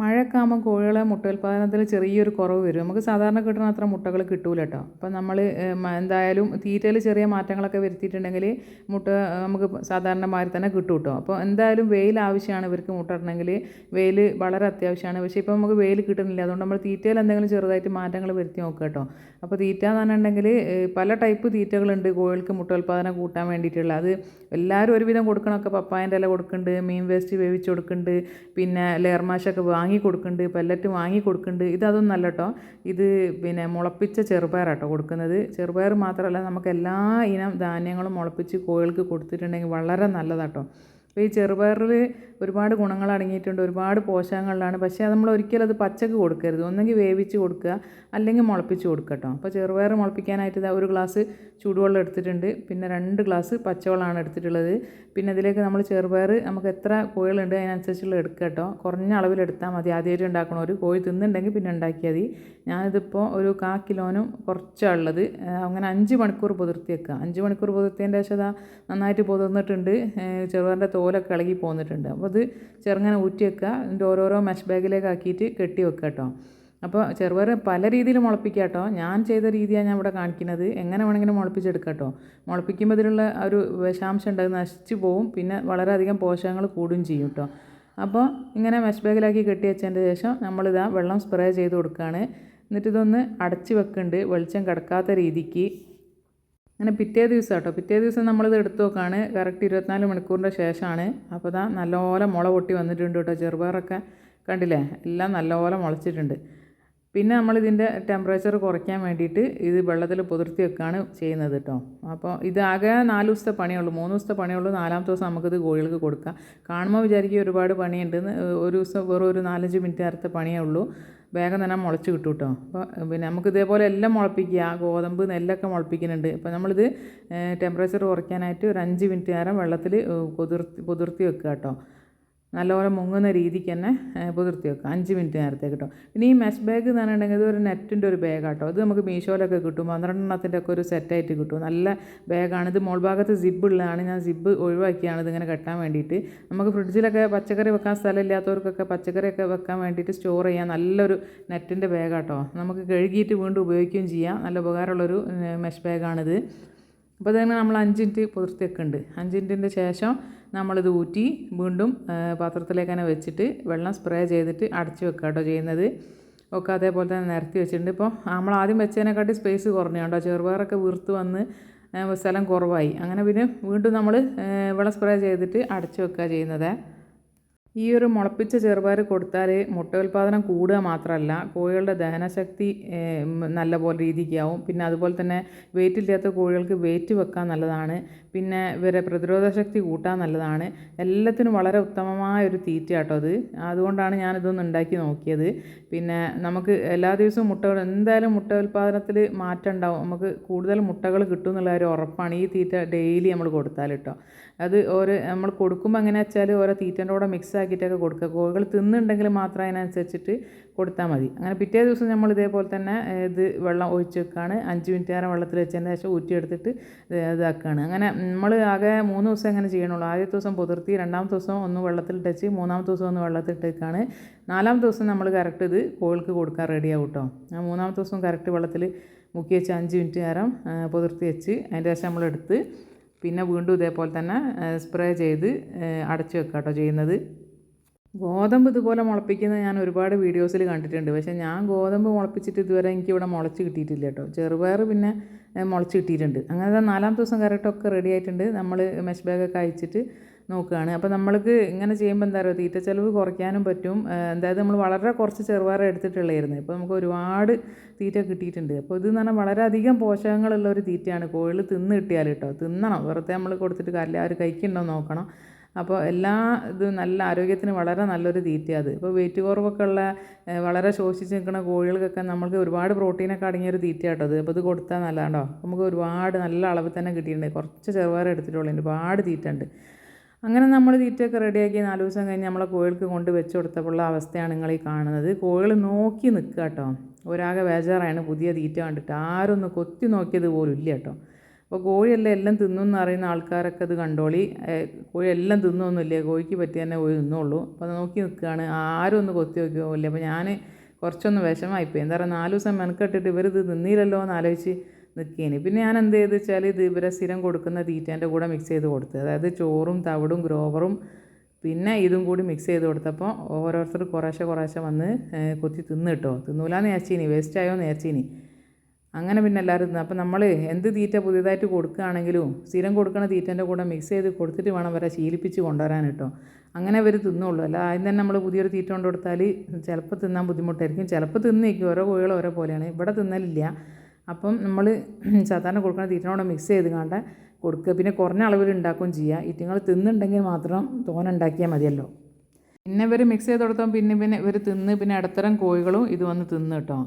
മഴയൊക്കെ കോഴികളെ മുട്ടോൽപാദനത്തിൽ ചെറിയൊരു കുറവ് വരും. നമുക്ക് സാധാരണ കിട്ടുന്ന അത്ര മുട്ടകൾ കിട്ടൂല കേട്ടോ അപ്പം നമ്മൾ എന്തായാലും തീറ്റയിൽ ചെറിയ മാറ്റങ്ങളൊക്കെ വരുത്തിയിട്ടുണ്ടെങ്കിൽ മുട്ട നമുക്ക് സാധാരണമാതിരി തന്നെ കിട്ടും കേട്ടോ അപ്പോൾ എന്തായാലും വെയിൽ ആവശ്യമാണ് ഇവർക്ക് മുട്ട ഇടണമെങ്കിൽ. വെയിൽ വളരെ അത്യാവശ്യമാണ്. പക്ഷേ ഇപ്പോൾ നമുക്ക് വെയിൽ കിട്ടുന്നില്ല. അതുകൊണ്ട് നമ്മൾ തീറ്റയിൽ എന്തെങ്കിലും ചെറുതായിട്ട് മാറ്റങ്ങൾ വരുത്തി നോക്കുക കേട്ടോ അപ്പോൾ തീറ്റ എന്ന് പറഞ്ഞിട്ടുണ്ടെങ്കിൽ പല ടൈപ്പ് തീറ്റകളുണ്ട് കോഴികൾക്ക് മുട്ടോൽപാദനം കൂട്ടാൻ വേണ്ടിയിട്ടുള്ള. അത് എല്ലാവരും ഒരുവിധം കൊടുക്കണമൊക്കെ പപ്പായന്റെ ഇല കൊടുക്കുന്നുണ്ട് മീൻ വേസ്റ്റ് വേവിച്ച് കൊടുക്കുന്നുണ്ട്. പിന്നെ ലെയർ മാഷൊക്കെ വാങ്ങി കൊടുക്കുന്നുണ്ട് പെല്ലറ്റ് വാങ്ങി കൊടുക്കുന്നുണ്ട് ഇതൊന്നും അല്ല കേട്ടോ ഇത് പിന്നെ മുളപ്പിച്ച ചെറുപയറാട്ടോ കൊടുക്കുന്നത്. ചെറുപയർ മാത്രമല്ല നമുക്ക് എല്ലാ ഇനം ധാന്യങ്ങളും മുളപ്പിച്ച് കോഴികൾക്ക് കൊടുത്തിട്ടുണ്ടെങ്കിൽ വളരെ നല്ലതാട്ടോ അപ്പോൾ ഈ ചെറുപയറിൽ ഒരുപാട് ഗുണങ്ങൾ അടങ്ങിയിട്ടുണ്ട് ഒരുപാട് പോഷകങ്ങളിലാണ്. പക്ഷേ അത് നമ്മൾ ഒരിക്കലും അത് പച്ചക്ക് കൊടുക്കരുത്. ഒന്നെങ്കിൽ വേവിച്ച് കൊടുക്കുക അല്ലെങ്കിൽ മുളപ്പിച്ച് കൊടുക്കുക അപ്പോൾ ചെറുപയർ മുളപ്പിക്കാനായിട്ട് ഇതാ ഒരു ഗ്ലാസ് ചൂടുവെള്ളം എടുത്തിട്ടുണ്ട്. പിന്നെ രണ്ട് ഗ്ലാസ് പച്ചവെള്ളമാണ് എടുത്തിട്ടുള്ളത്. പിന്നെ അതിലേക്ക് നമ്മൾ ചെറുപയർ നമുക്ക് എത്ര കോഴികളുണ്ട് അതിനനുസരിച്ചുള്ള എടുക്കുക കേട്ടോ. കുറഞ്ഞ അളവിൽ എടുത്താൽ മതി. ആദ്യമായിട്ട് ഉണ്ടാക്കണം ഒരു കോഴി തിന്നുണ്ടെങ്കിൽ പിന്നെ ഉണ്ടാക്കിയാൽ മതി. ഞാനിതിപ്പോൾ ഒരു കാ കിലോനും കുറച്ചാണ് ഉള്ളത്. അങ്ങനെ അഞ്ച് മണിക്കൂർ പുതിർത്തി വെക്കുക. അഞ്ച് മണിക്കൂർ പുതിർത്തിയതിന്റെ ശേഷം അതാ നന്നായിട്ട് പുതിർന്നിട്ടുണ്ട്. ചെറുപയറിന്റെ തോലൊക്കെ ഇളകി പോന്നിട്ടുണ്ട്. അപ്പോൾ അത് ചെറുങ്ങനെ ഊറ്റി വെക്കുക. എന്നിട്ട് ഓരോരോ മെഷ് ബാഗിലേക്ക് ആക്കിയിട്ട് കെട്ടി വെക്കുക കേട്ടോ. അപ്പോൾ ചെറുപയർ പല രീതിയിൽ മുളപ്പിക്കുക കേട്ടോ. ഞാൻ ചെയ്ത രീതിയാണ് ഞാൻ ഇവിടെ കാണിക്കുന്നത്. എങ്ങനെ വേണമെങ്കിലും മുളപ്പിച്ചെടുക്കാം കേട്ടോ. മുളപ്പിക്കുമ്പോൾ ഇതിലുള്ള ഒരു വിഷാംശം ഉണ്ട് അത് നശിച്ചു പോവും. പിന്നെ വളരെയധികം പോഷകങ്ങൾ കൂടുകയും ചെയ്യും കേട്ടോ. അപ്പോൾ ഇങ്ങനെ മെഷ് ബാഗിലാക്കി കെട്ടി വെച്ചതിന്റെ ശേഷം നമ്മളിതാ വെള്ളം സ്പ്രേ ചെയ്ത് കൊടുക്കുകയാണ്. എന്നിട്ടിതൊന്ന് അടച്ച് വെക്കുന്നുണ്ട്. വെളിച്ചം കിടക്കാത്ത രീതിക്ക്. അങ്ങനെ പിറ്റേ ദിവസം കേട്ടോ. പിറ്റേ ദിവസം നമ്മളിത് എടുത്തു നോക്കുകയാണ് കറക്റ്റ് ഇരുപത്തിനാല് മണിക്കൂറിന്റെ ശേഷമാണ്. അപ്പോൾ ഇതാ നല്ലപോലെ മുള പൊട്ടി വന്നിട്ടുണ്ട് കേട്ടോ. ചെറുപയറൊക്കെ കണ്ടില്ലേ? എല്ലാം നല്ലപോലെ മുളച്ചിട്ടുണ്ട്. പിന്നെ നമ്മളിതിന്റെ ടെമ്പറേച്ചർ കുറയ്ക്കാൻ വേണ്ടിയിട്ട് ഇത് വെള്ളത്തിൽ പുതിർത്തി വെക്കുകയാണ് ചെയ്യുന്നത് കേട്ടോ. അപ്പോൾ ഇത് ആകെ നാല് ദിവസത്തെ പണിയുള്ളൂ. മൂന്ന് ദിവസത്തെ പണിയുള്ളൂ. നാലാമത്തെ ദിവസം നമുക്കിത് കോഴികൾക്ക് കൊടുക്കാം. കാണുമ്പോൾ വിചാരിക്കുക ഒരുപാട് പണിയുണ്ടെന്ന് ഒരു ദിവസം വെറും ഒരു നാലഞ്ച് മിനിറ്റ് നേരത്തെ പണിയേ ഉള്ളൂ. വേഗം തന്നെ മുളച്ച് കിട്ടും കേട്ടോ. അപ്പോൾ പിന്നെ നമുക്ക് ഇതേപോലെ എല്ലാം മുളപ്പിക്കുക. ഗോതമ്പ് നെല്ലൊക്കെ മുളപ്പിക്കുന്നുണ്ട്. അപ്പോൾ നമ്മളിത് ടെമ്പറേച്ചർ കുറയ്ക്കാനായിട്ട് ഒരു അഞ്ച് മിനിറ്റ് നേരം വെള്ളത്തിൽ കുതിർത്തി കുതിർത്തി വെക്കുക കേട്ടോ. നല്ലപോലെ മുങ്ങുന്ന രീതിക്ക് തന്നെ പുതിർത്തി വെക്കുക. അഞ്ച് മിനിറ്റ് നേരത്തേക്ക് കേട്ടോ. പിന്നെ ഈ മെഷ് ബാഗ് എന്ന് പറഞ്ഞിട്ടുണ്ടെങ്കിൽ ഒരു നെറ്റിന്റെ ഒരു ബാഗ് കേട്ടോ ഇത് നമുക്ക് മീഷോയിലൊക്കെ കിട്ടും. പന്ത്രണ്ടെണ്ണത്തിന്റെ ഒക്കെ ഒരു സെറ്റായിട്ട് കിട്ടും. നല്ല ബാഗാണ്. ഇത് മോൾ ഭാഗത്ത് സിബ് ഉള്ളതാണ്. ഞാൻ സിബ് ഒഴിവാക്കിയാണ് ഇതിങ്ങനെ കെട്ടാൻ വേണ്ടിയിട്ട്. നമുക്ക് ഫ്രിഡ്ജിലൊക്കെ പച്ചക്കറി വെക്കാൻ സ്ഥലമില്ലാത്തവർക്കൊക്കെ പച്ചക്കറിയൊക്കെ വെക്കാൻ വേണ്ടിയിട്ട് സ്റ്റോർ ചെയ്യാൻ നല്ലൊരു നെറ്റിന്റെ ബാഗ് കേട്ടോ നമുക്ക് കഴുകിയിട്ട് വീണ്ടും ഉപയോഗിക്കുകയും ചെയ്യാം. നല്ല ഉപകാരമുള്ളൊരു മെഷ് ബാഗാണിത്. അപ്പോൾ തന്നെ നമ്മൾ അഞ്ച് മിനിറ്റ് പുതിർത്തി വെക്കുന്നുണ്ട്. അഞ്ച് മിനിറ്റിന്റെ ശേഷം നമ്മളിത് ഊറ്റി വീണ്ടും പാത്രത്തിലേക്ക് തന്നെ വെച്ചിട്ട് വെള്ളം സ്പ്രേ ചെയ്തിട്ട് അടച്ചു വെക്കുക കേട്ടോ ചെയ്യുന്നത്. ഒക്കെ അതേപോലെ തന്നെ നിരത്തി വെച്ചിട്ടുണ്ട്. ഇപ്പോൾ നമ്മൾ ആദ്യം വെച്ചതിനെക്കാട്ടി സ്പേസ് കുറഞ്ഞു കേട്ടോ ചെറുപയറൊക്കെ വീർത്ത് വന്ന് സ്ഥലം കുറവായി. അങ്ങനെ പിന്നെ വീണ്ടും നമ്മൾ വെള്ളം സ്പ്രേ ചെയ്തിട്ട് അടച്ചു വെക്കുക ചെയ്യുന്നത്. ഈ ഒരു മുളപ്പിച്ച ചെറുപയർ കൊടുത്താൽ മുട്ട ഉൽപ്പാദനം കൂടുക മാത്രമല്ല കോഴികളുടെ ദഹനശക്തി നല്ല പോലെ രീതിക്കാവും. പിന്നെ അതുപോലെ തന്നെ വെയിറ്റ് ഇല്ലാത്ത കോഴികൾക്ക് വെയിറ്റ് വെക്കാൻ നല്ലതാണ്. പിന്നെ ഇവരെ പ്രതിരോധ ശക്തി കൂട്ടാൻ നല്ലതാണ്. എല്ലാത്തിനും വളരെ ഉത്തമമായ ഒരു തീറ്റ കേട്ടോ അത്. അതുകൊണ്ടാണ് ഞാനിതൊന്ന് ഉണ്ടാക്കി നോക്കിയത്. പിന്നെ നമുക്ക് എല്ലാ ദിവസവും മുട്ടകൾ എന്തായാലും മുട്ട ഉൽപ്പാദനത്തിൽ മാറ്റം ഉണ്ടാവും. നമുക്ക് കൂടുതൽ മുട്ടകൾ കിട്ടും എന്നുള്ള ഒരു ഉറപ്പാണ് ഈ തീറ്റ ഡെയിലി നമ്മൾ കൊടുത്താൽ കേട്ടോ അത് ഓരോ നമ്മൾ കൊടുക്കുമ്പോൾ എങ്ങനെയാ വെച്ചാൽ ഓരോ തീറ്റന്റെ കൂടെ മിക്സ് ആക്കിയിട്ടൊക്കെ കൊടുക്കുക. കോഴികൾ തിന്നുണ്ടെങ്കിൽ മാത്രം അതിനനുസരിച്ചിട്ട് കൊടുത്താൽ മതി. അങ്ങനെ പിറ്റേ ദിവസം നമ്മൾ ഇതേപോലെ തന്നെ ഇത് വെള്ളം ഒഴിച്ച് വെക്കുകയാണ് അഞ്ച് മിനിറ്റ് നേരം വെള്ളത്തിൽ വെച്ചതിന് ശേഷം ഊറ്റിയെടുത്തിട്ട് ഇതാക്കുകയാണ് അങ്ങനെ നമ്മൾ ആകെ മൂന്ന് ദിവസം എങ്ങനെ ചെയ്യണുള്ളൂ. ആദ്യത്തെ ദിവസം പുതിർത്തി രണ്ടാമത്തെ ദിവസം ഒന്ന് വെള്ളത്തിൽ വെച്ച് മൂന്നാമത്തെ ദിവസം ഒന്ന് വെള്ളത്തിൽ വെക്കുകയാണ് നാലാമത്തെ ദിവസം നമ്മൾ കറക്റ്റ് ഇത് കോഴിക്ക് കൊടുക്കാൻ റെഡിയാവും കേട്ടോ ആ മൂന്നാമത്തെ ദിവസം കറക്റ്റ് വെള്ളത്തിൽ മുക്കി വെച്ച് അഞ്ച് മിനിറ്റ് നേരം പുതിർത്തി വെച്ച് അതിന്റെ ശേഷം നമ്മളെടുത്ത് പിന്നെ വീണ്ടും ഇതേപോലെ തന്നെ സ്പ്രേ ചെയ്ത് അടച്ചു വെക്കുക കേട്ടോ ചെയ്യുന്നത്. ഗോതമ്പ് ഇതുപോലെ മുളപ്പിക്കുന്നത് ഞാൻ ഒരുപാട് വീഡിയോസിൽ കണ്ടിട്ടുണ്ട്. പക്ഷേ ഞാൻ ഗോതമ്പ് മുളപ്പിച്ചിട്ട് ഇതുവരെ എനിക്ക് ഇവിടെ മുളച്ച് കിട്ടിയിട്ടില്ല കേട്ടോ. ചെറുപയർ പിന്നെ മുളച്ച് കിട്ടിയിട്ടുണ്ട്. അങ്ങനെ നാലാം ദിവസം കറക്റ്റൊക്കെ റെഡി ആയിട്ടുണ്ട്. നമ്മൾ മെഷ് ബാഗൊക്കെ അയച്ചിട്ട് നോക്കുകയാണ് അപ്പോൾ നമ്മൾക്ക് ഇങ്ങനെ ചെയ്യുമ്പോൾ എന്താ പറയുക തീറ്റ ചിലവ് കുറയ്ക്കാനും പറ്റും. അതായത് നമ്മൾ വളരെ കുറച്ച് ചെറുപയർ എടുത്തിട്ടുള്ളായിരുന്നു. ഇപ്പോൾ നമുക്ക് ഒരുപാട് തീറ്റ കിട്ടിയിട്ടുണ്ട്. അപ്പോൾ ഇത് എന്ന് പറഞ്ഞാൽ വളരെയധികം പോഷകങ്ങളുള്ള ഒരു തീറ്റയാണ്. കോഴികൾ തിന്ന് കിട്ടിയാൽ കേട്ടോ. തിന്നണം. വെറുതെ നമ്മൾ കൊടുത്തിട്ട് കാര്യമില്ല. ആര് കഴിക്കുന്നുണ്ടോ നോക്കണം. അപ്പോൾ എല്ലാ ഇതും നല്ല ആരോഗ്യത്തിന് വളരെ നല്ലൊരു തീറ്റയാണ് അത് ഇപ്പോൾ വെയിറ്റ് കുറവൊക്കെ ഉള്ള വളരെ ശോഷിച്ച് നിൽക്കുന്ന കോഴികൾക്കൊക്കെ നമ്മൾക്ക് ഒരുപാട് പ്രോട്ടീനൊക്കെ അടങ്ങിയ ഒരു തീറ്റ കേട്ടോ അത്. അപ്പോൾ ഇത് കൊടുത്താൽ നല്ലതാണ്ടോ നമുക്ക് ഒരുപാട് നല്ല അളവ് തന്നെ കിട്ടിയിട്ടുണ്ട്. കുറച്ച് ചെറുപയർ എടുത്തിട്ടുള്ളൂ. ഒരുപാട് തീറ്റ ഉണ്ട് അങ്ങനെ നമ്മൾ തീറ്റയൊക്കെ റെഡിയാക്കി നാല് ദിവസം കഴിഞ്ഞ് നമ്മളെ കോഴികൾക്ക് കൊണ്ട് വെച്ച് കൊടുത്തപ്പോഴുള്ള അവസ്ഥയാണ് നിങ്ങൾ ഈ കാണുന്നത്. കോഴികൾ നോക്കി നിൽക്കുക കേട്ടോ. ഒരാകെ ബേജാറാണ് പുതിയ തീറ്റ കണ്ടിട്ട്. ആരൊന്ന് കൊത്തി നോക്കിയത് പോലും ഇല്ല കേട്ടോ. അപ്പോൾ കോഴിയെല്ലാം എല്ലാം തിന്നും അറിയുന്ന ആൾക്കാരൊക്കെ അത് കണ്ടോളി. കോഴി എല്ലാം തിന്നൊന്നുമില്ല കോഴിക്ക് പറ്റി തന്നെ കോഴി തിന്നുള്ളൂ. അപ്പോൾ നോക്കി നിൽക്കുകയാണ്. ആരും ഒന്ന് കൊത്തി നോക്കിയില്ല അപ്പോൾ ഞാൻ കുറച്ചൊന്ന് വിഷമായിപ്പോയി എന്താ പറയുക നാല് ദിവസം മെനക്കെട്ടിട്ട് ഇവർ ഇത് തിന്നില്ലല്ലോ എന്ന് ആലോചിച്ച് നിൽക്കേനി പിന്നെ ഞാൻ എന്ത് ചെയ്ത് വെച്ചാൽ ഇത് ഇവരെ സ്ഥിരം കൊടുക്കുന്ന തീറ്റേന്റെ കൂടെ മിക്സ് ചെയ്ത് കൊടുത്ത്. അതായത് ചോറും തവിടും ഗ്രോവറും പിന്നെ ഇതും കൂടി മിക്സ് ചെയ്ത് കൊടുത്തപ്പോൾ ഓരോരുത്തർ കുറേശ്ശെ കുറേശ്ശെ വന്ന് കൊത്തി തിന്ന് കിട്ടോ. തിന്നൂലാന്ന് നേർച്ചീനി വേസ്റ്റ് ആയോ നേർച്ചീനി അങ്ങനെ പിന്നെ എല്ലാവരും അപ്പം നമ്മൾ എന്ത് തീറ്റ പുതിയതായിട്ട് കൊടുക്കുകയാണെങ്കിലും സ്ഥിരം കൊടുക്കുന്ന തീറ്റേന്റെ കൂടെ മിക്സ് ചെയ്ത് കൊടുത്തിട്ട് വേണം വരെ ശീലിപ്പിച്ച് കൊണ്ടുവരാൻ കേട്ടോ. അങ്ങനെ അവർ തിന്നുള്ളൂ. അല്ല ആദ്യം തന്നെ നമ്മൾ പുതിയൊരു തീറ്റ കൊണ്ട് കൊടുത്താൽ ചിലപ്പോൾ തിന്നാൻ ബുദ്ധിമുട്ടായിരിക്കും. ചിലപ്പോൾ തിന്നേക്കും ഓരോ കോഴികൾ ഓരോ പോലെയാണ്. ഇവിടെ തിന്നലില്ല. അപ്പം നമ്മൾ സാധാരണ കൊടുക്കുന്ന തീറ്റനോട് മിക്സ് ചെയ്ത് കണ്ട കൊടുക്കുക. പിന്നെ കുറഞ്ഞ അളവിൽ ഉണ്ടാക്കുകയും ചെയ്യുക. ഇറ്റുങ്ങൾ തിന്നുണ്ടെങ്കിൽ മാത്രം തോന ഉണ്ടാക്കിയാൽ മതിയല്ലോ. പിന്നെ ഇവർ മിക്സ് ചെയ്ത് കൊടുത്തപ്പോൾ പിന്നെ പിന്നെ ഇവർ തിന്ന് പിന്നെ ഇടത്തരം കോഴികളും ഇത് വന്ന് തിന്ന് കേട്ടോ.